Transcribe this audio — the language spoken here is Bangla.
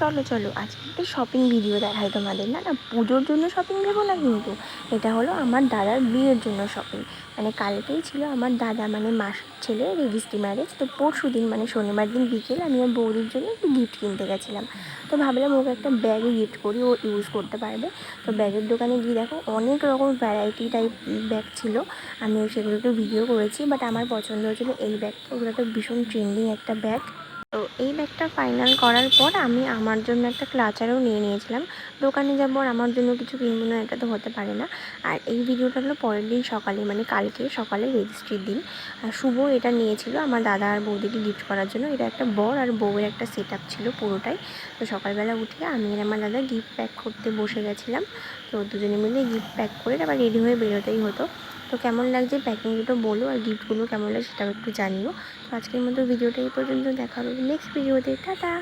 চলো চলো, আজকে একটা শপিং ভিডিও দেখাই তোমাদের। না না, পুজোর জন্য শপিং ভেবো না কিন্তু, এটা হলো আমার দাদার বিয়ের জন্য শপিং মানে কালকেই ছিল আমার দাদা মানে মাস ছেলে রেজিস্ট্রি ম্যারেজ তো পরশু দিন মানে শনিবার দিন বিকেল আমি ওর বৌদির জন্য একটু গিফট কিনতে গেছিলাম। তো ভাবলাম ওকে একটা ব্যাগে গিফট করি, ও ইউজ করতে পারবে। তো ব্যাগের দোকানে গিয়ে দেখো অনেক রকম ভ্যারাইটি টাইপ ব্যাগ ছিল। আমি সেগুলো একটু ভিডিও করেছি বাট আমার পছন্দ হয়েছিল এই ব্যাগটা ওগুলো তো ভীষণ ট্রেন্ডিং একটা ব্যাগ তো এই ব্যাগটা ফাইনাল করার পর আমি আমার জন্য একটা ক্লাচারও নিয়ে নিয়েছিলাম। দোকানে যাব আর আমার জন্য কিছু কিনবো না, এটা তো হতে পারে না। আর এই ভিডিওটা হলো পরের দিন সকালে মানে কালকে সকালে রেজিস্ট্রির দিন। আর শুভ এটা নিয়েছিল আমার দাদা আর বৌদিকে গিফট করার জন্য। এটা একটা বর আর বউয়ের একটা সেট ছিল পুরোটাই। তো সকালবেলা উঠে আমি আর আমার দাদা গিফট প্যাক করতে বসে গেছিলাম। তো দুজনে মিলে গিফট প্যাক করে আবার রেডি হয়ে বেরোতেই হতো। তো কেমন লাগছে? প্যাকিং দুটো বলো আর গিফটগুলো কেমন লাগে সেটাও একটু জানিও। তো আজকের মতো ভিডিওটা এই পর্যন্ত। দেখা হবে নেক্সট ভিডিওতে টাটা!